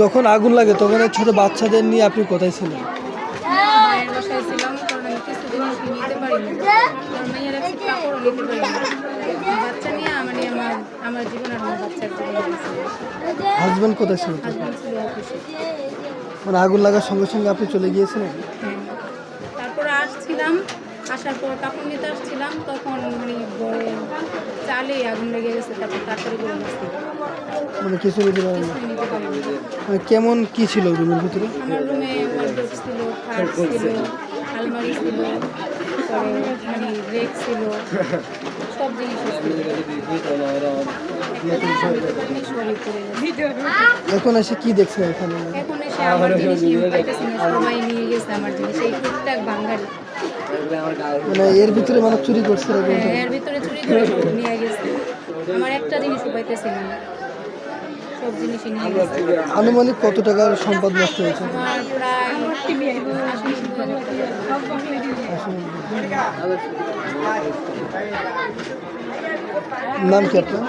যখন আগুন লাগে, তখন ছোট বাচ্চাদের নিয়ে আপনি কোথায় ছিলেন? হাজবেন্ড কোথায় ছিল মানে আগুন লাগার সঙ্গে সঙ্গে আপনি চলে গিয়েছিলেন? হ্যাঁ। তারপরে আসছিলাম, আসার পর কাপড় নিতে আসছিলাম, তখন মানে চালে আগুন লেগে গেছে তারপর তাড়াতাড়ি করে নিচ্ছি মানে কিছু নিতে পারেন মানে কেমন কি ছিল রুমের ভিতরে? আমার রুমে ওয়ার্ডরোব ছিল খাট ছিল আলমারি ছিল মানে রেক ছিল সব জিনিস। এখন এসে কি দেখছেন এখানে? এখন এসে আমার জিনিস সবাই নিয়ে গেছে আমার জিনিস এই টুকটাক বাঙালি মানে এর ভিতরে মানে চুরি করছে হ্যাঁ, এর ভিতরে নিয়ে গেছে আমার একটা জিনিস পাইতেছি না। সব জিনিসই নিয়ে গেছে। আনুমানিক কত টাকার সম্পদ নষ্ট হয়েছে? আমার প্রায় নাম কি আপনার?